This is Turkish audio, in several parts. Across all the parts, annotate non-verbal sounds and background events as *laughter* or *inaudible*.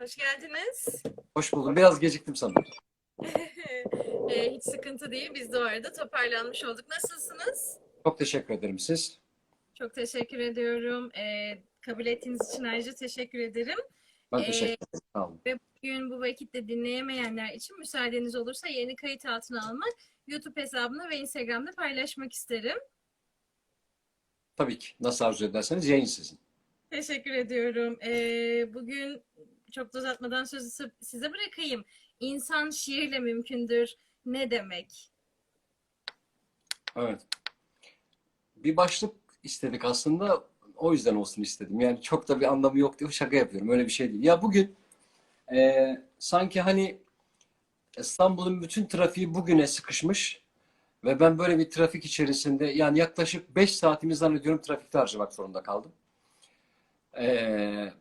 Hoş geldiniz. Hoş buldum. Biraz geciktim sanırım. Ee, *laughs* hiç sıkıntı değil. Biz de o arada toparlanmış olduk. Nasılsınız? Çok teşekkür ederim siz. Çok teşekkür ediyorum. Ee, kabul ettiğiniz için ayrıca teşekkür ederim. Ben Ee, teşekkür ederim. Sağ olun. Ve bugün bu vakitte dinleyemeyenler için müsaadeniz olursa yeni kayıt altına almak, YouTube hesabına ve Instagram'da paylaşmak isterim. Tabii ki. Nasıl arzu ederseniz yayın sizin. Teşekkür ediyorum. Ee, bugün çok da uzatmadan sözü size bırakayım. İnsan şiirle mümkündür. Ne demek? Evet. Bir başlık istedik aslında. O yüzden olsun istedim. Yani çok da bir anlamı yok diye şaka yapıyorum. Öyle bir şey değil. Ya bugün e, sanki hani İstanbul'un bütün trafiği bugüne sıkışmış ve ben böyle bir trafik içerisinde yani yaklaşık 5 saatimi zannediyorum trafikte harcamak zorunda kaldım. E,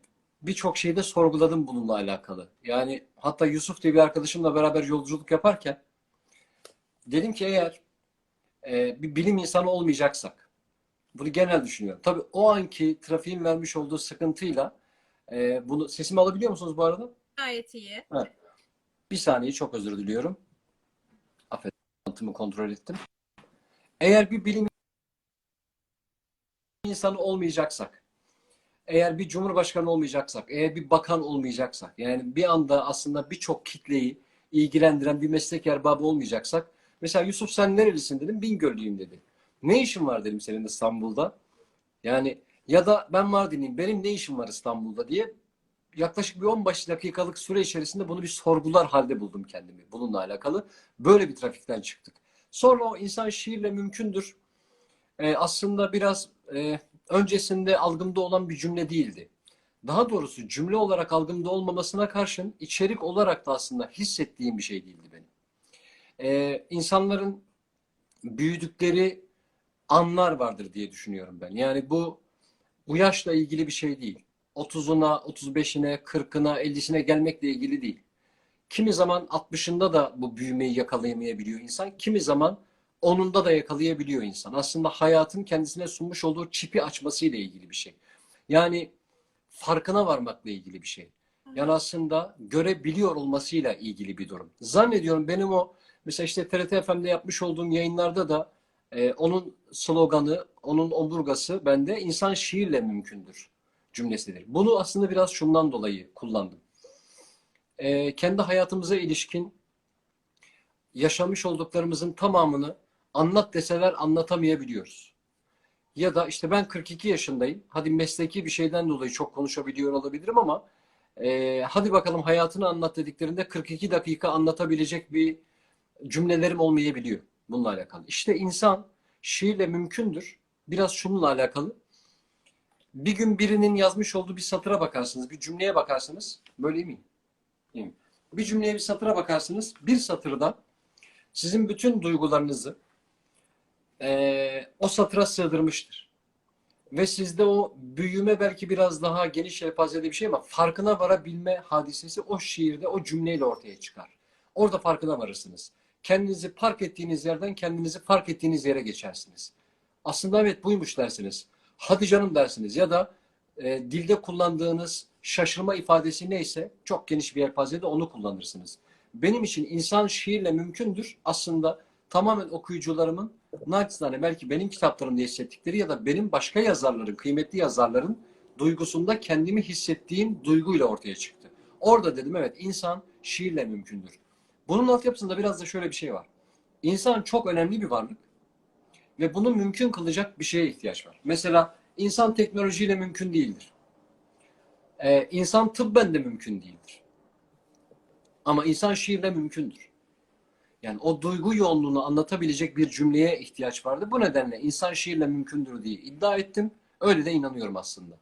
Birçok şeyde sorguladım bununla alakalı. Yani hatta Yusuf diye bir arkadaşımla beraber yolculuk yaparken dedim ki eğer e, bir bilim insanı olmayacaksak bunu genel düşünüyorum. Tabii o anki trafiğin vermiş olduğu sıkıntıyla e, bunu sesimi alabiliyor musunuz bu arada? Gayet iyi. Bir saniye çok özür diliyorum. Affedin, kontrol ettim. Eğer bir bilim insanı olmayacaksak, eğer bir cumhurbaşkanı olmayacaksak, eğer bir bakan olmayacaksak, yani bir anda aslında birçok kitleyi ilgilendiren bir meslek erbabı olmayacaksak, mesela Yusuf sen nerelisin dedim, Bingöllüyüm dedi. Ne işin var dedim senin İstanbul'da. Yani ya da ben Mardinliyim, benim ne işim var İstanbul'da diye yaklaşık bir 15 dakikalık süre içerisinde bunu bir sorgular halde buldum kendimi bununla alakalı. Böyle bir trafikten çıktık. Sonra o insan şiirle mümkündür. Ee, aslında biraz e, öncesinde algımda olan bir cümle değildi. Daha doğrusu cümle olarak algımda olmamasına karşın içerik olarak da aslında hissettiğim bir şey değildi benim. Ee, insanların büyüdükleri anlar vardır diye düşünüyorum ben. Yani bu bu yaşla ilgili bir şey değil. 30'una, 35'ine, 40'ına, 50'sine gelmekle ilgili değil. Kimi zaman 60'ında da bu büyümeyi yakalayamayabiliyor insan. Kimi zaman onunda da yakalayabiliyor insan. Aslında hayatın kendisine sunmuş olduğu çipi açmasıyla ilgili bir şey. Yani farkına varmakla ilgili bir şey. Yani aslında görebiliyor olmasıyla ilgili bir durum. Zannediyorum benim o mesela işte TRT FM'de yapmış olduğum yayınlarda da e, onun sloganı, onun omurgası bende insan şiirle mümkündür cümlesidir. Bunu aslında biraz şundan dolayı kullandım. Ee, kendi hayatımıza ilişkin yaşamış olduklarımızın tamamını anlat deseler anlatamayabiliyoruz. Ya da işte ben 42 yaşındayım. Hadi mesleki bir şeyden dolayı çok konuşabiliyor olabilirim ama e, hadi bakalım hayatını anlat dediklerinde 42 dakika anlatabilecek bir cümlelerim olmayabiliyor bununla alakalı. İşte insan şiirle mümkündür. Biraz şununla alakalı bir gün birinin yazmış olduğu bir satıra bakarsınız, bir cümleye bakarsınız. Böyle miyim? İyiyim. Bir cümleye bir satıra bakarsınız. Bir satırda sizin bütün duygularınızı eee, o satıra sığdırmıştır. Ve sizde o büyüme belki biraz daha geniş yelpazede bir şey ama farkına varabilme hadisesi o şiirde, o cümleyle ortaya çıkar. Orada farkına varırsınız. Kendinizi park ettiğiniz yerden kendinizi fark ettiğiniz yere geçersiniz. Aslında evet buymuş dersiniz hadi canım dersiniz ya da e, dilde kullandığınız şaşırma ifadesi neyse çok geniş bir yelpazede onu kullanırsınız. Benim için insan şiirle mümkündür aslında tamamen okuyucularımın naçizane belki benim kitaplarımda hissettikleri ya da benim başka yazarların, kıymetli yazarların duygusunda kendimi hissettiğim duyguyla ortaya çıktı. Orada dedim evet insan şiirle mümkündür. Bunun altyapısında biraz da şöyle bir şey var. İnsan çok önemli bir varlık ve bunu mümkün kılacak bir şeye ihtiyaç var. Mesela insan teknolojiyle mümkün değildir. Ee, insan tıbben de mümkün değildir. Ama insan şiirle mümkündür. Yani o duygu yoğunluğunu anlatabilecek bir cümleye ihtiyaç vardı. Bu nedenle insan şiirle mümkündür diye iddia ettim. Öyle de inanıyorum aslında.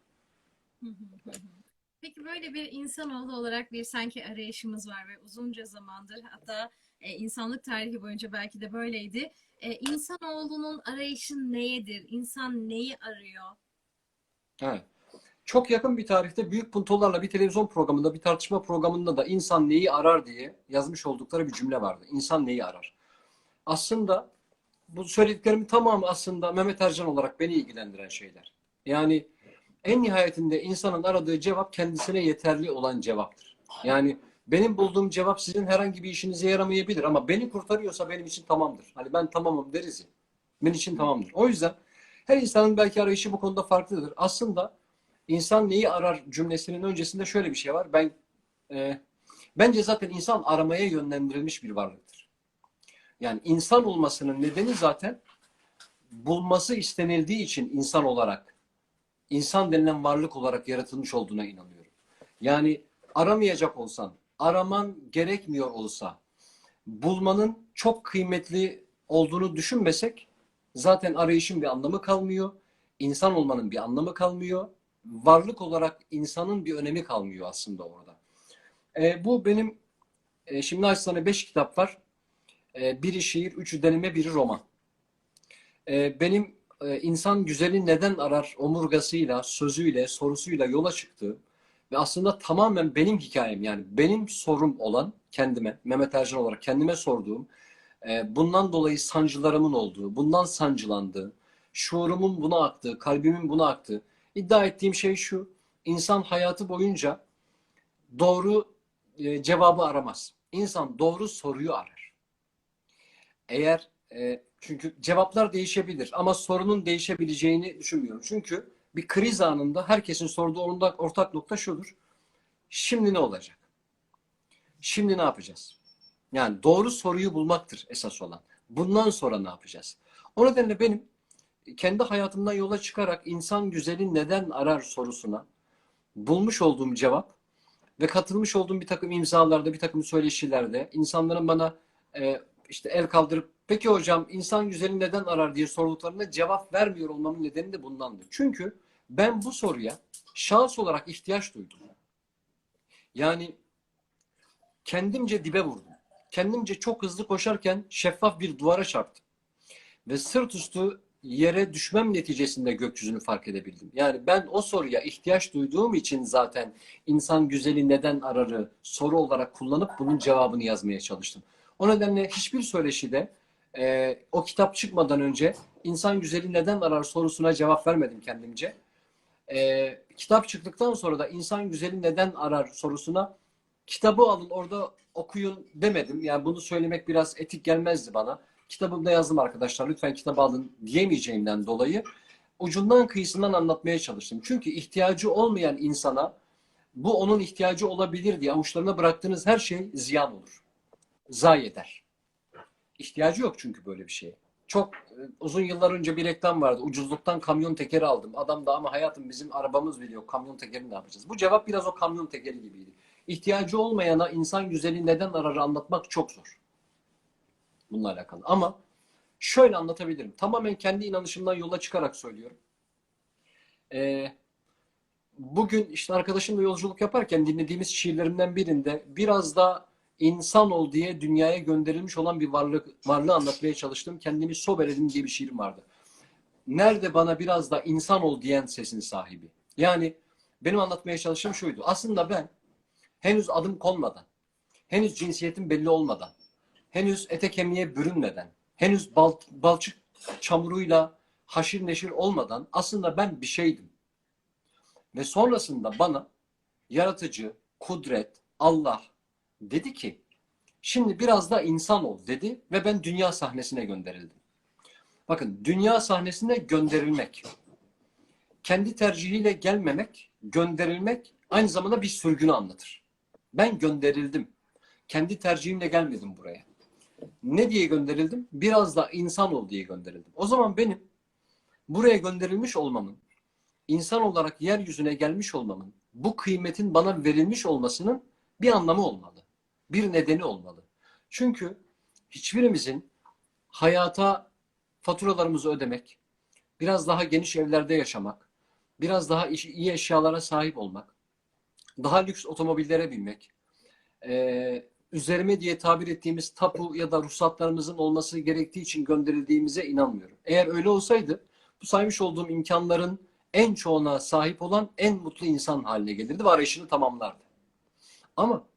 Peki böyle bir insanoğlu olarak bir sanki arayışımız var ve uzunca zamandır hatta e, insanlık tarihi boyunca belki de böyleydi. E, insanoğlunun arayışı neyedir? İnsan neyi arıyor? Evet. Çok yakın bir tarihte büyük puntolarla bir televizyon programında, bir tartışma programında da insan neyi arar diye yazmış oldukları bir cümle vardı. İnsan neyi arar? Aslında bu söylediklerimin tamamı aslında Mehmet Ercan olarak beni ilgilendiren şeyler. Yani en nihayetinde insanın aradığı cevap kendisine yeterli olan cevaptır. Yani benim bulduğum cevap sizin herhangi bir işinize yaramayabilir ama beni kurtarıyorsa benim için tamamdır. Hani ben tamamım deriz ya. Benim için tamamdır. O yüzden her insanın belki arayışı bu konuda farklıdır. Aslında insan neyi arar cümlesinin öncesinde şöyle bir şey var. Ben e, bence zaten insan aramaya yönlendirilmiş bir varlıktır. Yani insan olmasının nedeni zaten bulması istenildiği için insan olarak, insan denilen varlık olarak yaratılmış olduğuna inanıyorum. Yani aramayacak olsan, araman gerekmiyor olsa, bulmanın çok kıymetli olduğunu düşünmesek zaten arayışın bir anlamı kalmıyor. İnsan olmanın bir anlamı kalmıyor. Varlık olarak insanın bir önemi kalmıyor aslında orada. E, bu benim e, şimdi naçizane beş kitap var. E, biri şiir, üçü deneme, biri roman. E, benim insan güzeli neden arar omurgasıyla, sözüyle, sorusuyla yola çıktığım ve aslında tamamen benim hikayem yani benim sorum olan kendime, Mehmet Ercan olarak kendime sorduğum, e, bundan dolayı sancılarımın olduğu, bundan sancılandığı, şuurumun buna aktığı, kalbimin buna aktığı. İddia ettiğim şey şu, insan hayatı boyunca doğru e, cevabı aramaz. İnsan doğru soruyu arar. Eğer e, çünkü cevaplar değişebilir ama sorunun değişebileceğini düşünmüyorum. Çünkü bir kriz anında herkesin sorduğu ortak, nokta şudur. Şimdi ne olacak? Şimdi ne yapacağız? Yani doğru soruyu bulmaktır esas olan. Bundan sonra ne yapacağız? O nedenle benim kendi hayatımdan yola çıkarak insan güzeli neden arar sorusuna bulmuş olduğum cevap ve katılmış olduğum bir takım imzalarda, bir takım söyleşilerde insanların bana e, işte el kaldırıp peki hocam insan güzeli neden arar diye sorduklarında cevap vermiyor olmamın nedeni de bundandır. Çünkü ben bu soruya şahıs olarak ihtiyaç duydum. Yani kendimce dibe vurdum. Kendimce çok hızlı koşarken şeffaf bir duvara çarptım. Ve sırt üstü yere düşmem neticesinde gökyüzünü fark edebildim. Yani ben o soruya ihtiyaç duyduğum için zaten insan güzeli neden ararı soru olarak kullanıp bunun cevabını yazmaya çalıştım. O nedenle hiçbir söyleşide e, o kitap çıkmadan önce insan güzeli neden arar sorusuna cevap vermedim kendimce. E, kitap çıktıktan sonra da insan güzeli neden arar sorusuna kitabı alın orada okuyun demedim. Yani bunu söylemek biraz etik gelmezdi bana. Kitabımda yazdım arkadaşlar lütfen kitabı alın diyemeyeceğimden dolayı ucundan kıyısından anlatmaya çalıştım. Çünkü ihtiyacı olmayan insana bu onun ihtiyacı olabilir diye avuçlarına bıraktığınız her şey ziyan olur. Zayi eder. İhtiyacı yok çünkü böyle bir şeye. Çok e, uzun yıllar önce bir reklam vardı. Ucuzluktan kamyon tekeri aldım. Adam da ama hayatım bizim arabamız bile yok. Kamyon tekeri ne yapacağız? Bu cevap biraz o kamyon tekeri gibiydi. İhtiyacı olmayana insan güzeli neden arar anlatmak çok zor. Bununla alakalı. Ama şöyle anlatabilirim. Tamamen kendi inanışımdan yola çıkarak söylüyorum. Ee, bugün işte arkadaşımla yolculuk yaparken dinlediğimiz şiirlerimden birinde biraz da insan ol diye dünyaya gönderilmiş olan bir varlık varlığı anlatmaya çalıştım. Kendimi sobeledim diye bir şiirim vardı. Nerede bana biraz da insan ol diyen sesin sahibi. Yani benim anlatmaya çalıştığım şuydu. Aslında ben henüz adım konmadan, henüz cinsiyetim belli olmadan, henüz ete kemiğe bürünmeden, henüz bal, balçık çamuruyla haşir neşir olmadan aslında ben bir şeydim. Ve sonrasında bana yaratıcı, kudret, Allah dedi ki şimdi biraz da insan ol dedi ve ben dünya sahnesine gönderildim. Bakın dünya sahnesine gönderilmek, kendi tercihiyle gelmemek, gönderilmek aynı zamanda bir sürgünü anlatır. Ben gönderildim. Kendi tercihimle gelmedim buraya. Ne diye gönderildim? Biraz da insan ol diye gönderildim. O zaman benim buraya gönderilmiş olmamın, insan olarak yeryüzüne gelmiş olmamın, bu kıymetin bana verilmiş olmasının bir anlamı olmalı. Bir nedeni olmalı. Çünkü hiçbirimizin hayata faturalarımızı ödemek, biraz daha geniş evlerde yaşamak, biraz daha iyi eşyalara sahip olmak, daha lüks otomobillere binmek, e, üzerime diye tabir ettiğimiz tapu ya da ruhsatlarımızın olması gerektiği için gönderildiğimize inanmıyorum. Eğer öyle olsaydı bu saymış olduğum imkanların en çoğuna sahip olan en mutlu insan haline gelirdi ve arayışını tamamlardı. Ama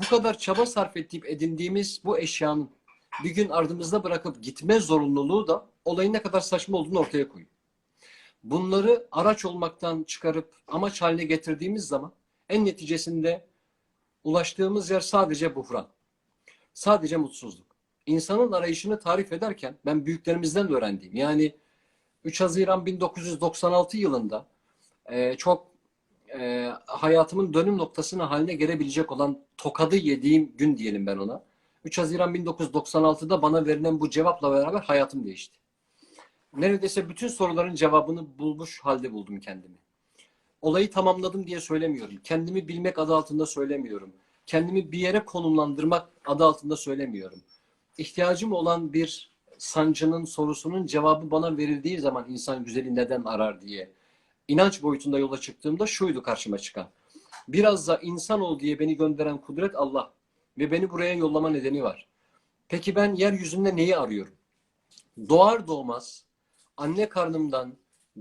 bu kadar çaba sarf edip edindiğimiz bu eşyanın bir gün ardımızda bırakıp gitme zorunluluğu da olayın ne kadar saçma olduğunu ortaya koyuyor. bunları araç olmaktan çıkarıp amaç haline getirdiğimiz zaman en neticesinde ulaştığımız yer sadece buhran. Sadece mutsuzluk. İnsanın arayışını tarif ederken ben büyüklerimizden de öğrendiğim yani 3 Haziran 1996 yılında e, çok e, hayatımın dönüm noktasına haline gelebilecek olan tokadı yediğim gün diyelim ben ona. 3 Haziran 1996'da bana verilen bu cevapla beraber hayatım değişti. Neredeyse bütün soruların cevabını bulmuş halde buldum kendimi. Olayı tamamladım diye söylemiyorum. Kendimi bilmek adı altında söylemiyorum. Kendimi bir yere konumlandırmak adı altında söylemiyorum. İhtiyacım olan bir sancının sorusunun cevabı bana verildiği zaman insan güzeli neden arar diye inanç boyutunda yola çıktığımda şuydu karşıma çıkan. Biraz da insan ol diye beni gönderen kudret Allah ve beni buraya yollama nedeni var. Peki ben yeryüzünde neyi arıyorum? Doğar doğmaz anne karnımdan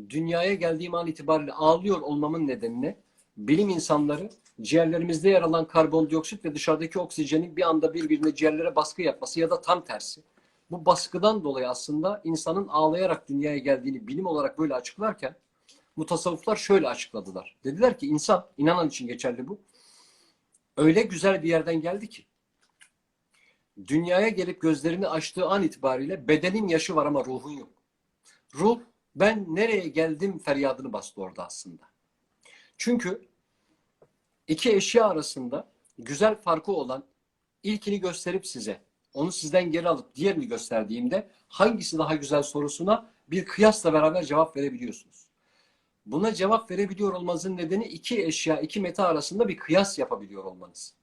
dünyaya geldiğim an itibariyle ağlıyor olmamın nedenini bilim insanları ciğerlerimizde yer alan karbondioksit ve dışarıdaki oksijenin bir anda birbirine ciğerlere baskı yapması ya da tam tersi. Bu baskıdan dolayı aslında insanın ağlayarak dünyaya geldiğini bilim olarak böyle açıklarken mutasavvıflar şöyle açıkladılar. Dediler ki insan, inanan için geçerli bu. Öyle güzel bir yerden geldi ki dünyaya gelip gözlerini açtığı an itibariyle bedenin yaşı var ama ruhun yok. Ruh ben nereye geldim feryadını bastı orada aslında. Çünkü iki eşya arasında güzel farkı olan ilkini gösterip size onu sizden geri alıp diğerini gösterdiğimde hangisi daha güzel sorusuna bir kıyasla beraber cevap verebiliyorsunuz. Buna cevap verebiliyor olmanızın nedeni iki eşya, iki meta arasında bir kıyas yapabiliyor olmanız.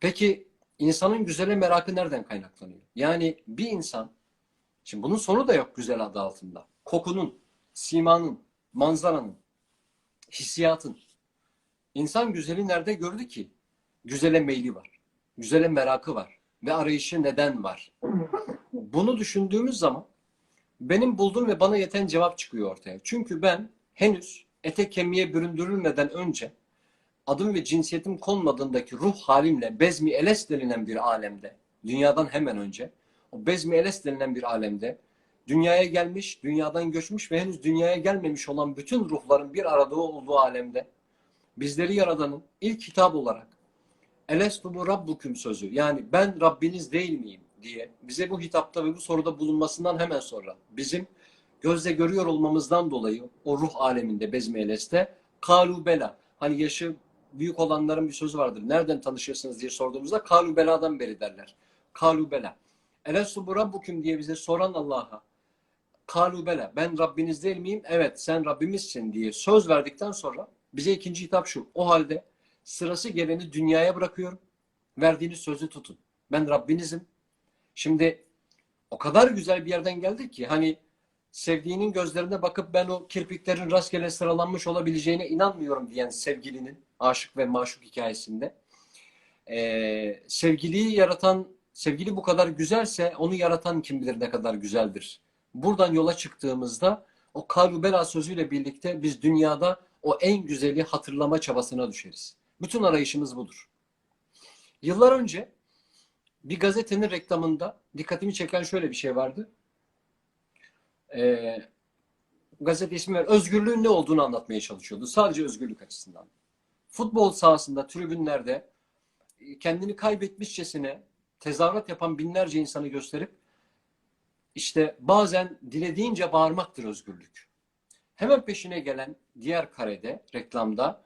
Peki insanın güzele merakı nereden kaynaklanıyor? Yani bir insan, şimdi bunun sonu da yok güzel adı altında. Kokunun, simanın, manzaranın, hissiyatın. İnsan güzeli nerede gördü ki? Güzele meyli var. Güzele merakı var. Ve arayışı neden var? Bunu düşündüğümüz zaman benim bulduğum ve bana yeten cevap çıkıyor ortaya. Çünkü ben henüz ete kemiğe büründürülmeden önce adım ve cinsiyetim konmadığındaki ruh halimle Bezmi Eles denilen bir alemde, dünyadan hemen önce, o Bezmi Eles denilen bir alemde dünyaya gelmiş, dünyadan göçmüş ve henüz dünyaya gelmemiş olan bütün ruhların bir arada olduğu alemde bizleri yaradanın ilk hitap olarak Elestu bu Rabbuküm sözü yani ben Rabbiniz değil miyim diye bize bu hitapta ve bu soruda bulunmasından hemen sonra bizim gözle görüyor olmamızdan dolayı o ruh aleminde Bezmi Eles'te kalu bela hani yaşı büyük olanların bir sözü vardır. Nereden tanışıyorsunuz diye sorduğumuzda kalu beladan beri derler. Kalu bela. Elestu bu Rabbuküm diye bize soran Allah'a kalu bela ben Rabbiniz değil miyim? Evet sen Rabbimizsin diye söz verdikten sonra bize ikinci hitap şu. O halde sırası geleni dünyaya bırakıyorum. Verdiğiniz sözü tutun. Ben Rabbinizim. Şimdi o kadar güzel bir yerden geldik ki hani sevdiğinin gözlerine bakıp ben o kirpiklerin rastgele sıralanmış olabileceğine inanmıyorum diyen sevgilinin aşık ve maşuk hikayesinde ee, sevgiliyi yaratan sevgili bu kadar güzelse onu yaratan kim bilir ne kadar güzeldir. Buradan yola çıktığımızda o kalbela sözüyle birlikte biz dünyada o en güzeli hatırlama çabasına düşeriz. Bütün arayışımız budur. Yıllar önce bir gazetenin reklamında dikkatimi çeken şöyle bir şey vardı. Ee, gazete ismi ver. Özgürlüğün ne olduğunu anlatmaya çalışıyordu. Sadece özgürlük açısından. Futbol sahasında, tribünlerde kendini kaybetmişçesine tezahürat yapan binlerce insanı gösterip işte bazen dilediğince bağırmaktır özgürlük. Hemen peşine gelen diğer karede, reklamda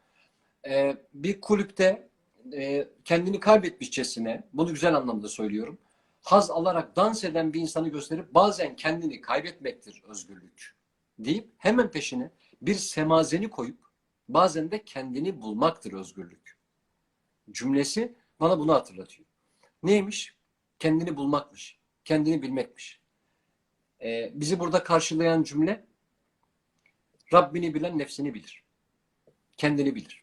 e, bir kulüpte e, kendini kaybetmişçesine, bunu güzel anlamda söylüyorum, haz alarak dans eden bir insanı gösterip bazen kendini kaybetmektir özgürlük deyip hemen peşine bir semazeni koyup bazen de kendini bulmaktır özgürlük. Cümlesi bana bunu hatırlatıyor. Neymiş? Kendini bulmakmış. Kendini bilmekmiş. Ee, bizi burada karşılayan cümle Rabbini bilen nefsini bilir. Kendini bilir.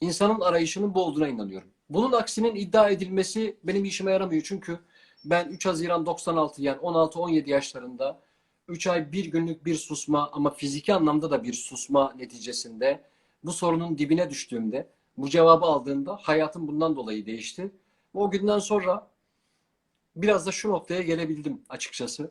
İnsanın arayışının bu olduğuna inanıyorum. Bunun aksinin iddia edilmesi benim işime yaramıyor. Çünkü ben 3 Haziran 96 yani 16-17 yaşlarında 3 ay bir günlük bir susma ama fiziki anlamda da bir susma neticesinde bu sorunun dibine düştüğümde bu cevabı aldığımda hayatım bundan dolayı değişti. O günden sonra biraz da şu noktaya gelebildim açıkçası.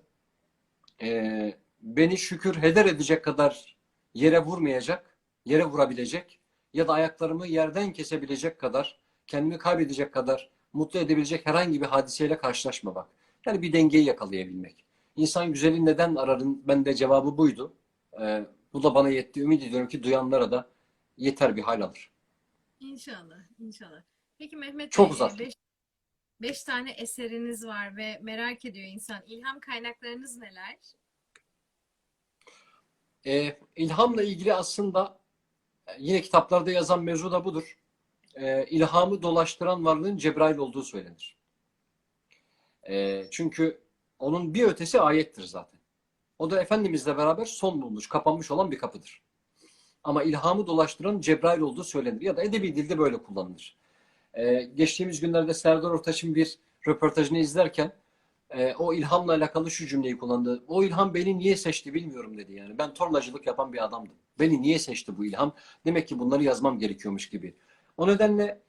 Ee, beni şükür heder edecek kadar yere vurmayacak, yere vurabilecek ya da ayaklarımı yerden kesebilecek kadar, kendimi kaybedecek kadar mutlu edebilecek herhangi bir hadiseyle karşılaşmamak. Yani bir dengeyi yakalayabilmek. İnsan güzeli neden ararın? Ben de cevabı buydu. Ee, bu da bana yetti. Ümit ediyorum ki duyanlara da yeter bir hal alır. İnşallah, inşallah. Peki Mehmet Çok Bey, uzattım. beş, beş tane eseriniz var ve merak ediyor insan. İlham kaynaklarınız neler? Ee, ilhamla ilgili aslında e, yine kitaplarda yazan mevzu da budur. Ee, ilhamı dolaştıran varlığın Cebrail olduğu söylenir. Ee, çünkü onun bir ötesi ayettir zaten. O da Efendimizle beraber son bulmuş, kapanmış olan bir kapıdır. Ama ilhamı dolaştıran Cebrail olduğu söylenir. Ya da edebi dilde böyle kullanılır. Ee, geçtiğimiz günlerde Serdar Ortaç'ın bir röportajını izlerken e, o ilhamla alakalı şu cümleyi kullandı. O ilham beni niye seçti bilmiyorum dedi yani. Ben tornacılık yapan bir adamdım. Beni niye seçti bu ilham? Demek ki bunları yazmam gerekiyormuş gibi. O nedenle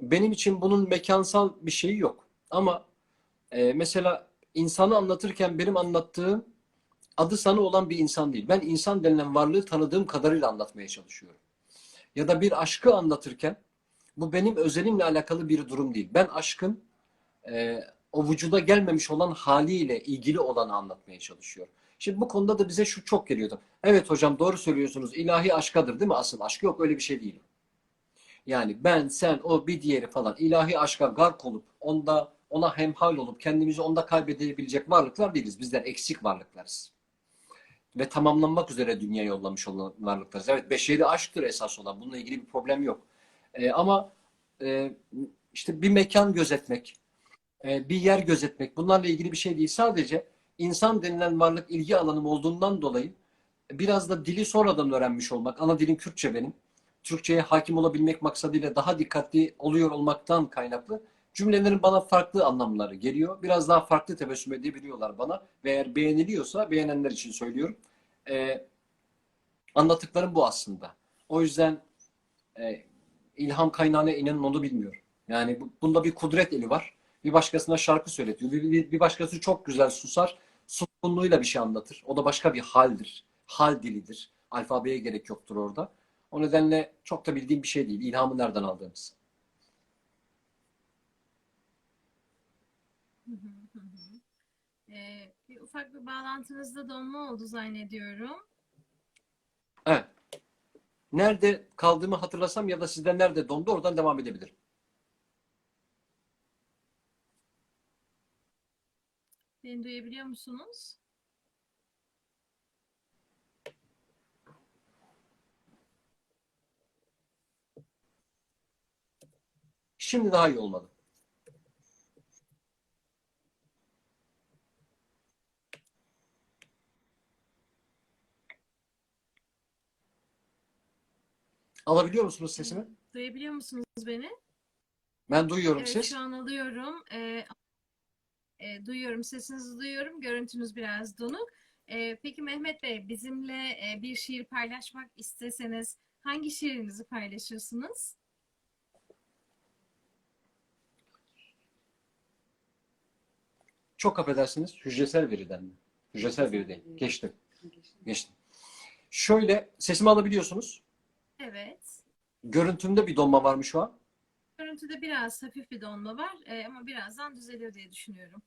benim için bunun mekansal bir şeyi yok. Ama e, mesela insanı anlatırken benim anlattığım adı sanı olan bir insan değil. Ben insan denilen varlığı tanıdığım kadarıyla anlatmaya çalışıyorum. Ya da bir aşkı anlatırken bu benim özelimle alakalı bir durum değil. Ben aşkın e, o vücuda gelmemiş olan haliyle ilgili olanı anlatmaya çalışıyorum. Şimdi bu konuda da bize şu çok geliyordu. Evet hocam doğru söylüyorsunuz. İlahi aşkadır değil mi? Asıl aşk yok öyle bir şey değil. Yani ben, sen, o bir diğeri falan ilahi aşka gark olup onda ona hemhal olup kendimizi onda kaybedebilecek varlıklar değiliz. Bizler eksik varlıklarız. Ve tamamlanmak üzere dünya yollamış olan varlıklarız. Evet beşeri aşktır esas olan. Bununla ilgili bir problem yok. Ee, ama e, işte bir mekan gözetmek, e, bir yer gözetmek bunlarla ilgili bir şey değil. Sadece insan denilen varlık ilgi alanım olduğundan dolayı biraz da dili sonradan öğrenmiş olmak. Ana dilim Kürtçe benim. Türkçe'ye hakim olabilmek maksadıyla daha dikkatli oluyor olmaktan kaynaklı cümlelerin bana farklı anlamları geliyor. Biraz daha farklı tebessüm edebiliyorlar bana. Ve eğer beğeniliyorsa beğenenler için söylüyorum. E, anlattıklarım bu aslında. O yüzden e, ilham kaynağına inanın onu bilmiyorum. Yani bu, bunda bir kudret eli var. Bir başkasına şarkı söyletiyor. Bir, bir, bir başkası çok güzel susar. Suskunluğuyla bir şey anlatır. O da başka bir haldir. Hal dilidir. Alfabeye gerek yoktur orada. O nedenle çok da bildiğim bir şey değil. İlhamı nereden aldığımız. Hı hı, hı hı. Ee, bir ufak bir bağlantınızda donma oldu zannediyorum. Evet. Nerede kaldığımı hatırlasam ya da sizde nerede dondu oradan devam edebilirim. Beni duyabiliyor musunuz? Şimdi daha iyi olmadı. Alabiliyor musunuz sesimi? Duyabiliyor musunuz beni? Ben duyuyorum Evet, ses. şu an alıyorum. Ee, e, duyuyorum, sesinizi duyuyorum. Görüntünüz biraz donuk. Ee, peki Mehmet Bey, bizimle e, bir şiir paylaşmak isteseniz hangi şiirinizi paylaşırsınız? Çok affedersiniz. Hücresel veriden mi? Hücresel veri değil. Geçtim. Geçtim. Şöyle sesimi alabiliyorsunuz. Evet. Görüntümde bir donma var mı şu an? Görüntüde biraz hafif bir donma var e, ama birazdan düzelir diye düşünüyorum.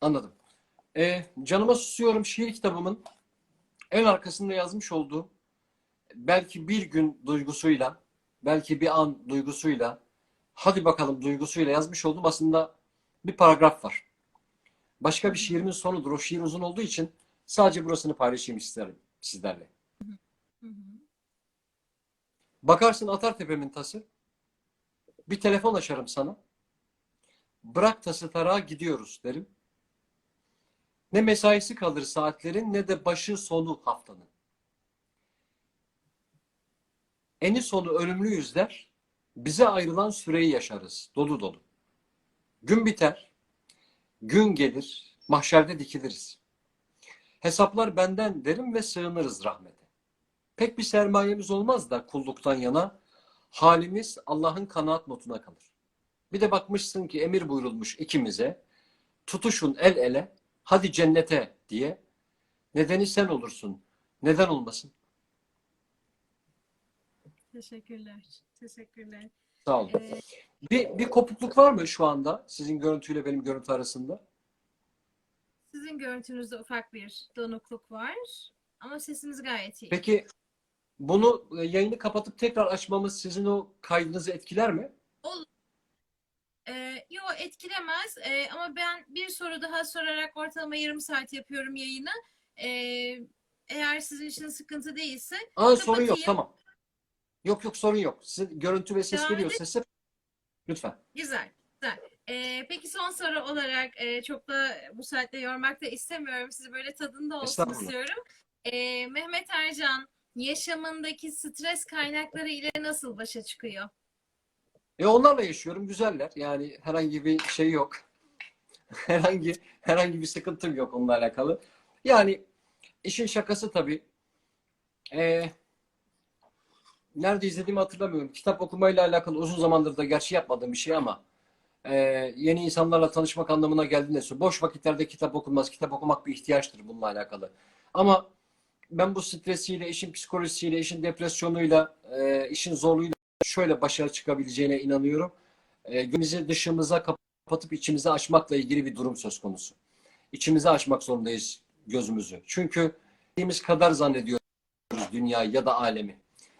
Anladım. Ee, canıma susuyorum şiir kitabımın en arkasında yazmış olduğum belki bir gün duygusuyla, belki bir an duygusuyla, hadi bakalım duygusuyla yazmış olduğum aslında bir paragraf var. Başka bir şiirimin sonudur. O şiir uzun olduğu için sadece burasını paylaşayım isterim sizlerle. Bakarsın atar tepemin tası. Bir telefon açarım sana. Bırak tası tarağa gidiyoruz derim. Ne mesaisi kalır saatlerin ne de başı sonu haftanın. Eni sonu ölümlüyüz der. Bize ayrılan süreyi yaşarız dolu dolu. Gün biter. Gün gelir. Mahşerde dikiliriz. Hesaplar benden derim ve sığınırız rahmete. Pek bir sermayemiz olmaz da kulluktan yana halimiz Allah'ın kanaat notuna kalır. Bir de bakmışsın ki emir buyurulmuş ikimize tutuşun el ele hadi cennete diye Nedeni sen olursun. Neden olmasın? Teşekkürler. Teşekkürler. Sağ olun. Ee, Bir, bir kopukluk var mı şu anda sizin görüntüyle benim görüntü arasında? sizin görüntünüzde ufak bir donukluk var. Ama sesiniz gayet iyi. Peki bunu e, yayını kapatıp tekrar açmamız sizin o kaydınızı etkiler mi? Ee, yo etkilemez Ee, ama ben bir soru daha sorarak ortalama yarım saat yapıyorum yayını. Ee, eğer sizin için sıkıntı değilse Aa, sorun yok tamam. Yok yok sorun yok. Sizin görüntü ve ses Devam geliyor sesi. Lütfen. güzel. güzel. Ee, peki son soru olarak e, çok da bu saatte yormak da istemiyorum. Sizi böyle tadında olsun istiyorum. Ee, Mehmet Ercan yaşamındaki stres kaynakları ile nasıl başa çıkıyor? E onlarla yaşıyorum. Güzeller. Yani herhangi bir şey yok. *laughs* herhangi herhangi bir sıkıntım yok onunla alakalı. Yani işin şakası tabii. E, nerede izlediğimi hatırlamıyorum. Kitap okumayla alakalı uzun zamandır da gerçi yapmadığım bir şey ama e, yeni insanlarla tanışmak anlamına geldiğinde. Boş vakitlerde kitap okunmaz. Kitap okumak bir ihtiyaçtır bununla alakalı. Ama ben bu stresiyle, işin psikolojisiyle, işin depresyonuyla, e, işin zorluğuyla şöyle başa çıkabileceğine inanıyorum. E, gözümüzü dışımıza kapatıp içimize açmakla ilgili bir durum söz konusu. İçimize açmak zorundayız gözümüzü. Çünkü dediğimiz kadar zannediyoruz dünyayı ya da alemi.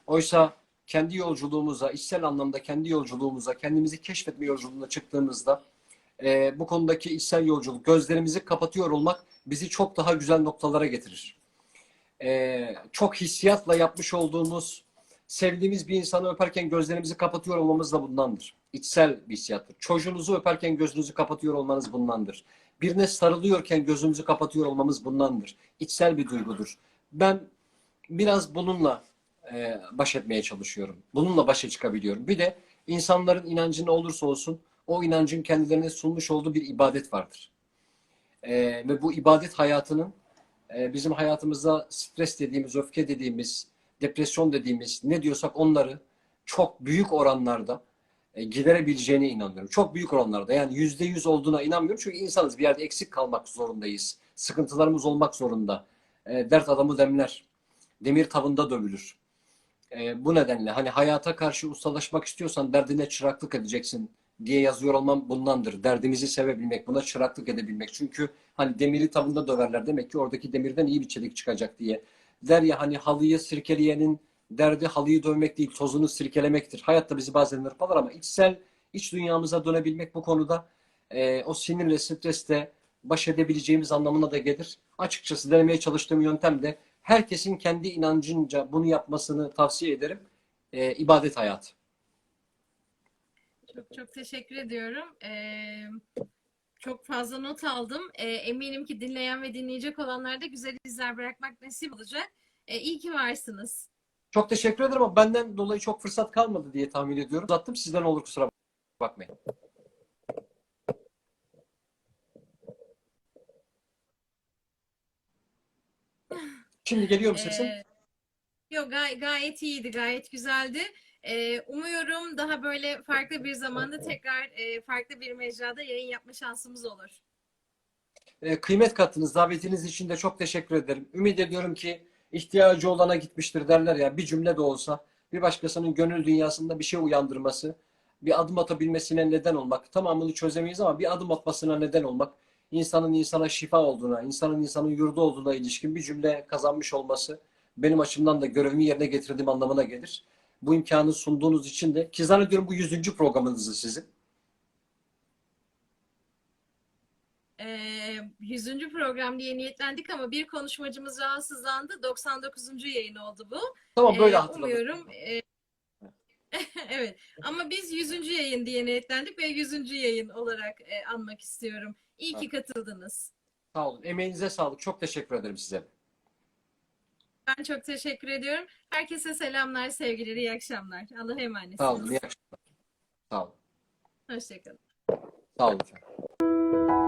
Oysa kendi yolculuğumuza, içsel anlamda kendi yolculuğumuza, kendimizi keşfetme yolculuğuna çıktığımızda e, bu konudaki içsel yolculuk, gözlerimizi kapatıyor olmak bizi çok daha güzel noktalara getirir. E, çok hissiyatla yapmış olduğumuz, sevdiğimiz bir insanı öperken gözlerimizi kapatıyor olmamız da bundandır. İçsel bir hissiyattır. Çocuğunuzu öperken gözünüzü kapatıyor olmanız bundandır. Birine sarılıyorken gözümüzü kapatıyor olmamız bundandır. İçsel bir duygudur. Ben biraz bununla e, baş etmeye çalışıyorum. Bununla başa çıkabiliyorum. Bir de insanların inancı ne olursa olsun o inancın kendilerine sunmuş olduğu bir ibadet vardır. E, ve bu ibadet hayatının e, bizim hayatımızda stres dediğimiz, öfke dediğimiz, depresyon dediğimiz ne diyorsak onları çok büyük oranlarda e, giderebileceğine inanıyorum. Çok büyük oranlarda. Yani yüzde yüz olduğuna inanmıyorum. Çünkü insanız bir yerde eksik kalmak zorundayız. Sıkıntılarımız olmak zorunda. E, dert adamı demler. Demir tavında dövülür. E, bu nedenle hani hayata karşı ustalaşmak istiyorsan derdine çıraklık edeceksin diye yazıyor olmam bundandır. Derdimizi sevebilmek, buna çıraklık edebilmek. Çünkü hani demiri tavında döverler. Demek ki oradaki demirden iyi bir çelik çıkacak diye. Der ya hani halıyı sirkeleyenin derdi halıyı dövmek değil, tozunu sirkelemektir. Hayatta bizi bazen hırpalar ama içsel, iç dünyamıza dönebilmek bu konuda e, o sinirle, stresle baş edebileceğimiz anlamına da gelir. Açıkçası denemeye çalıştığım yöntem de herkesin kendi inancınca bunu yapmasını tavsiye ederim. E, ibadet hayatı. Çok çok teşekkür ediyorum. Ee, çok fazla not aldım. Ee, eminim ki dinleyen ve dinleyecek olanlar da güzel izler bırakmak nasip olacak. Ee, iyi ki varsınız. Çok teşekkür ederim ama benden dolayı çok fırsat kalmadı diye tahmin ediyorum. Uzattım sizden olur kusura bakmayın. Şimdi geliyor mu sesim? Ee, yok gay- gayet iyiydi, gayet güzeldi. Ee, umuyorum daha böyle farklı bir zamanda tekrar e, farklı bir mecrada yayın yapma şansımız olur. E, kıymet kattınız. Davetiniz için de çok teşekkür ederim. Ümit ediyorum ki ihtiyacı olana gitmiştir derler ya. Bir cümle de olsa bir başkasının gönül dünyasında bir şey uyandırması, bir adım atabilmesine neden olmak. Tamamını çözemeyiz ama bir adım atmasına neden olmak. insanın insana şifa olduğuna, insanın insanın yurdu olduğuna ilişkin bir cümle kazanmış olması benim açımdan da görevimi yerine getirdiğim anlamına gelir. Bu imkanı sunduğunuz için de ki zannediyorum bu 100. programınızı sizin. Ee, 100. program diye niyetlendik ama bir konuşmacımız rahatsızlandı. 99. yayın oldu bu. Tamam böyle Ee, hatırladım. Umuyorum. e, *laughs* evet. Ama biz 100. yayın diye niyetlendik ve 100. yayın olarak e, anmak istiyorum. İyi ki katıldınız. Sağ olun. Emeğinize sağlık. Çok teşekkür ederim size. Ben çok teşekkür ediyorum. Herkese selamlar, sevgiler, iyi akşamlar. Allah'a emanet Sağ olun. İyi akşamlar. Sağ olun. Hoşçakalın. Sağ olun.